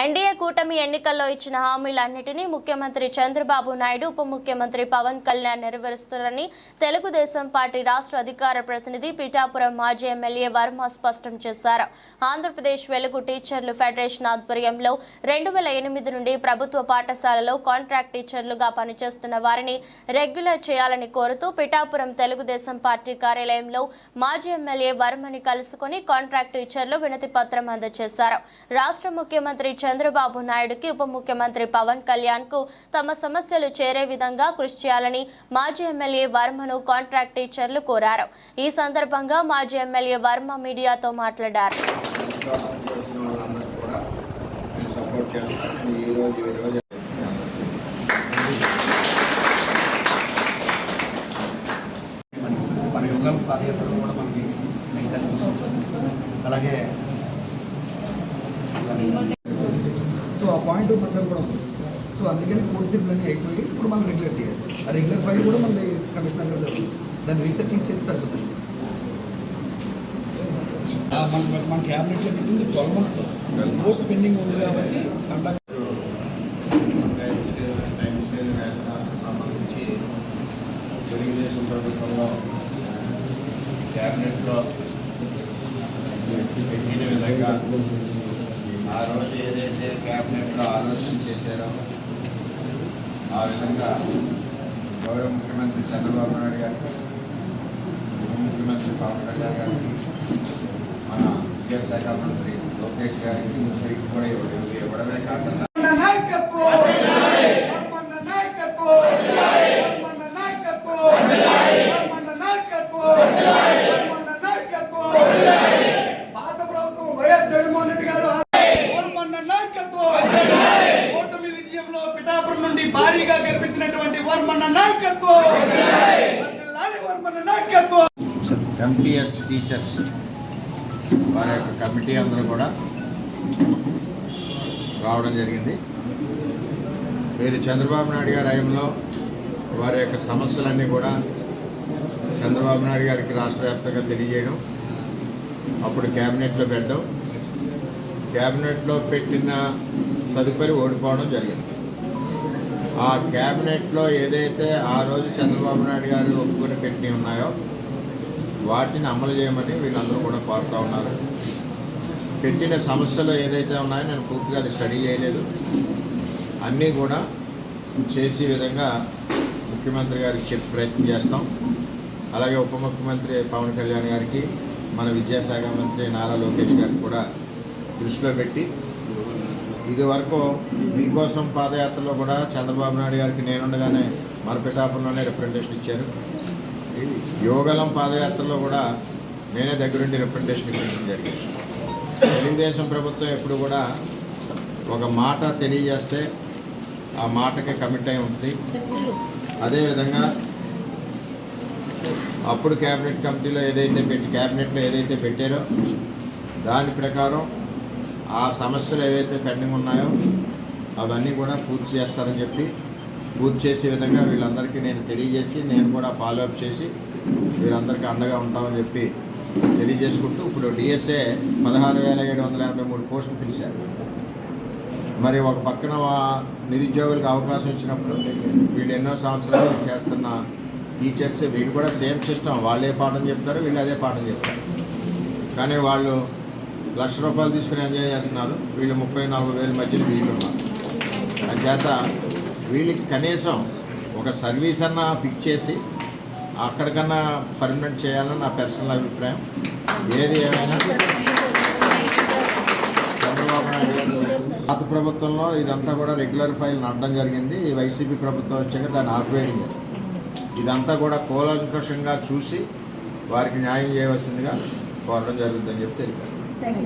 NDA కూటమి ఎన్నికల్లో ఇచ్చిన హామీలన్నిటినీ ముఖ్యమంత్రి చంద్రబాబు నాయుడు ఉప ముఖ్యమంత్రి పవన్ కళ్యాణ్ నెరవేరుస్తారని తెలుగుదేశం పార్టీ రాష్ట్ర అధికార ప్రతినిధి పిఠాపురం మాజీ ఎమ్మెల్యే వర్మ స్పష్టం చేశారు. ఆంధ్రప్రదేశ్ వెలుగు టీచర్లు ఫెడరేషన్ ఆధ్వర్యంలో రెండు వేల ఎనిమిది నుండి ప్రభుత్వ పాఠశాలలో కాంట్రాక్ట్ టీచర్లుగా పనిచేస్తున్న వారిని రెగ్యులర్ చేయాలని కోరుతూ పిఠాపురం తెలుగుదేశం పార్టీ కార్యాలయంలో మాజీ ఎమ్మెల్యే వర్మని కలుసుకుని కాంట్రాక్ట్ టీచర్లు వినతి పత్రం అందజేశారు. రాష్ట్ర ముఖ్యమంత్రి చంద్రబాబు నాయుడుకి ఉప ముఖ్యమంత్రి పవన్ కళ్యాణ్కు తమ సమస్యలు చేరే విధంగా కృషి చేయాలని మాజీ ఎమ్మెల్యే వర్మను కాంట్రాక్ట్ టీచర్లు కోరారు. ఈ సందర్భంగా మాజీ ఎమ్మెల్యే వర్మ మీడియాతో మాట్లాడారు. కూడా మన యుగం పాదయాత్రలో కూడా మనకి అలాగే ఆ పాయింట్ మొత్తం కూడా ఉంది. సో అందుకని పూర్తి ప్లాన్ అయిపోయి ఇప్పుడు మనం రెగ్యులర్ చేయాలి. ఆ రెగ్యులర్ ఫైల్ కూడా మన కమిషనర్ గారు జరుగుతుంది. దాన్ని రీసెర్చింగ్ చేసి సరిపోతుంది. మన మన క్యాబినెట్లో పెట్టింది ట్వెల్వ్ మంత్స్ కోర్టు పెండింగ్ ఉంది కాబట్టి అంతా తెలుగుదేశం ప్రభుత్వంలో క్యాబినెట్లో పెట్టిన విధంగా ఆ రోజు ఏదైతే క్యాబినెట్లో ఆలోచన చేశారో ఆ విధంగా గౌరవ ముఖ్యమంత్రి చంద్రబాబు నాయుడు గారికి ఉప ముఖ్యమంత్రి పవన్ కళ్యాణ్ గారికి మన విద్యాశాఖ మంత్రి లోకేష్ గారికి ముగ్గురికి కూడా ఇవ్వడమే కాకుండా మన నాయకత్వం మన నాయకత్వం మన నాయకత్వం మన నాయకత్వం మన నాయకత్వం పాత ప్రభుత్వం వైఎస్ జగన్మోహన్ రెడ్డి గారు మన నాయకత్వం. ఓటమి విజయంలో పిఠాపురం నుండి భారీగా గెలిపించినటువంటి వర్మన్న నాయకత్వం. వర్మన్న నాయకత్వం. టీచర్స్ వారి యొక్క కమిటీ అందరూ కూడా రావడం జరిగింది. మీరు చంద్రబాబు నాయుడు గారి హయంలో వారి యొక్క సమస్యలన్నీ కూడా చంద్రబాబు నాయుడు గారికి రాష్ట్ర వ్యాప్తంగా తెలియజేయడం అప్పుడు క్యాబినెట్లో పెట్టడం క్యాబినెట్లో పెట్టిన తదుపరి ఓడిపోవడం జరిగింది. ఆ క్యాబినెట్లో ఏదైతే ఆ రోజు చంద్రబాబు నాయుడు గారు ఒప్పుకొని పెట్టి ఉన్నాయో వాటిని అమలు చేయమని వీళ్ళందరూ కూడా కోరుతూ ఉన్నారు. పెట్టిన సమస్యలు ఏదైతే ఉన్నాయో నేను పూర్తిగా అది స్టడీ చేయలేదు. అన్నీ కూడా చేసే విధంగా ముఖ్యమంత్రి గారికి చెప్పి ప్రయత్నం చేస్తాం. అలాగే ఉప ముఖ్యమంత్రి పవన్ కళ్యాణ్ గారికి మన విద్యాశాఖ మంత్రి నారా లోకేష్ గారికి కూడా దృష్టిలో పెట్టి ఇది వరకు మీకోసం పాదయాత్రలో కూడా చంద్రబాబు నాయుడు గారికి నేనుండగానే మన పిఠాపురంలోనే రిప్రజెంటేషన్ ఇచ్చారు యోగలం పాదయాత్రలో కూడా నేనే దగ్గరుండి రిప్రజెంటేషన్ ఇవ్వడం జరిగింది. తెలుగుదేశం ప్రభుత్వం ఎప్పుడు కూడా ఒక మాట తెలియజేస్తే ఆ మాటకి కమిట్ అయి ఉంటుంది. అదేవిధంగా అప్పుడు క్యాబినెట్ కమిటీలో ఏదైతే పెట్టి క్యాబినెట్లో ఏదైతే పెట్టారో దాని ప్రకారం ఆ సమస్యలు ఏవైతే పెండింగ్ ఉన్నాయో అవన్నీ కూడా పూర్తి చేస్తారని చెప్పి పూర్తి చేసే విధంగా వీళ్ళందరికీ నేను తెలియజేసి నేను కూడా ఫాలో అప్ చేసి వీరందరికీ అండగా ఉంటామని చెప్పి తెలియజేసుకుంటూ ఇప్పుడు డిఎస్ఏ పదహారు వేల ఏడు వందల ఎనభై మూడు పోస్టులు పిలిచారు. మరి ఒక పక్కన నిరుద్యోగులకు అవకాశం ఇచ్చినప్పుడు వీళ్ళు ఎన్నో సంవత్సరాలు చేస్తున్న టీచర్స్ వీళ్ళు కూడా సేమ్ సిస్టమ్ వాళ్ళే పాఠం చెప్తారు వీళ్ళు అదే పాఠం చెప్తారు. కానీ వాళ్ళు లక్ష రూపాయలు తీసుకుని ఎంజాయ్ చేస్తున్నారు. వీళ్ళు ముప్పై నలభై వేల మధ్యలో వీళ్ళు అంచేత వీళ్ళకి కనీసం ఒక సర్వీస్ అన్నా ఫిక్స్ చేసి అక్కడికన్నా పర్మనెంట్ చేయాలని నా పర్సనల్ అభిప్రాయం. ఏది ఏమైనా చంద్రబాబు నాయుడు గారు పాత ప్రభుత్వంలో ఇదంతా కూడా రెగ్యులర్ ఫైల్ నడడం జరిగింది. ఈ వైసీపీ ప్రభుత్వం వచ్చాక దాన్ని ఆపివేయడం ఇదంతా కూడా కూలంకషంగా చూసి వారికి న్యాయం చేయవలసిందిగా కోరడం జరుగుతుందని చెప్పి తెలియజేస్తాను Thank you.